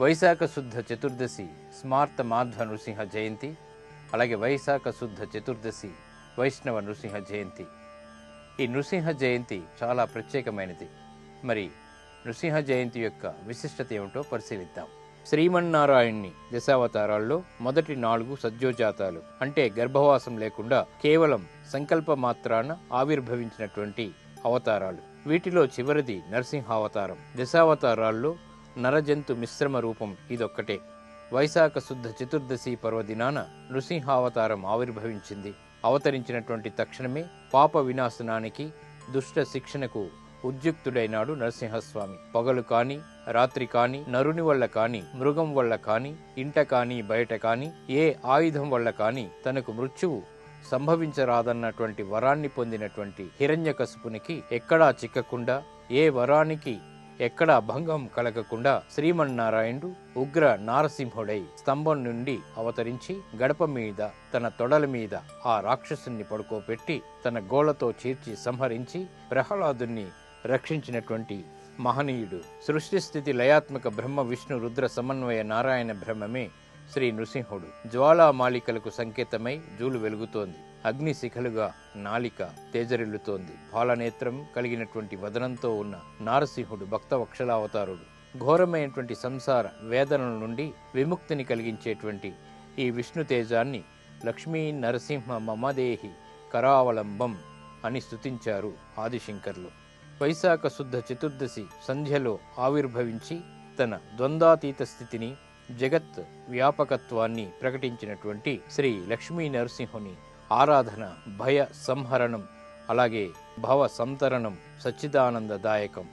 వైశాఖ శుద్ధ చతుర్దశి స్మార్త మాధ్వ నృసింహ జయంతి అలాగే వైశాఖ శుద్ధ చతుర్దశి వైష్ణవ నృసింహ జయంతి. ఈ నృసింహ జయంతి చాలా ప్రత్యేకమైనది. మరి నృసింహ జయంతి యొక్క విశిష్టత ఏమిటో పరిశీలిద్దాం. శ్రీమన్నారాయణ్ణి దశావతారాల్లో మొదటి నాలుగు సజ్జోజాతాలు అంటే గర్భవాసం లేకుండా కేవలం సంకల్ప మాత్రాన ఆవిర్భవించినటువంటి అవతారాలు. వీటిలో చివరిది నరసింహావతారం. దశావతారాల్లో నరజంతు మిశ్రమ రూపం ఇదొక్కటే. వైశాఖ శుద్ధ చతుర్దశి పర్వదినాన నృసింహావతారం ఆవిర్భవించింది. అవతరించినటువంటి తక్షణమే పాప వినాశనానికి దుష్ట శిక్షణకు ఉద్యుక్తుడైనాడు నరసింహస్వామి. పగలు కాని రాత్రి కాని నరుని వల్ల కాని మృగం వల్ల కాని ఇంట కాని బయట కాని ఏ ఆయుధం వల్ల కాని తనకు మృత్యువు సంభవించరాదన్నటువంటి వరాన్ని పొందినటువంటి హిరణ్యకశిపునికి ఎక్కడా చిక్కకుండా ఏ వరానికి ఎక్కడా భంగం కలగకుండా శ్రీమన్నారాయణుడు ఉగ్ర నారసింహుడై స్తంభం నుండి అవతరించి గడప మీద తన తొడల మీద ఆ రాక్షసుని పడుకోబెట్టి తన గోళ్ళతో చీర్చి సంహరించి ప్రహ్లాదుని రక్షించినటువంటి మహనీయుడు. సృష్టి స్థితి లయాత్మక బ్రహ్మ విష్ణు రుద్ర సమన్వయ నారాయణ బ్రహ్మమే శ్రీ నృసింహుడు. జ్వాలామాలికలకు సంకేతమై జూలు వెలుగుతోంది. అగ్నిశిఖలుగా నాలిక తేజరిల్లుతోంది. పాలనేత్రం కలిగినటువంటి వదనంతో ఉన్న నారసింహుడు భక్తవక్షలావతారుడు. ఘోరమైనటువంటి సంసార వేదనల నుండి విముక్తిని కలిగించేటువంటి ఈ విష్ణు తేజాన్ని లక్ష్మీ నరసింహ మమదేహి కరావలంబం అని స్తుతించారు ఆదిశంకర్లు. వైశాఖ శుద్ధ చతుర్దశి సంధ్యలో ఆవిర్భవించి తన ద్వంద్వాతీత స్థితిని జగత్ వ్యాపకత్వాన్ని ప్రకటించినటువంటి శ్రీ లక్ష్మీ నరసింహుని ఆరాధన భయ సంహరణం అలాగే భవ సంతరణం సచ్చిదానందదాయకం.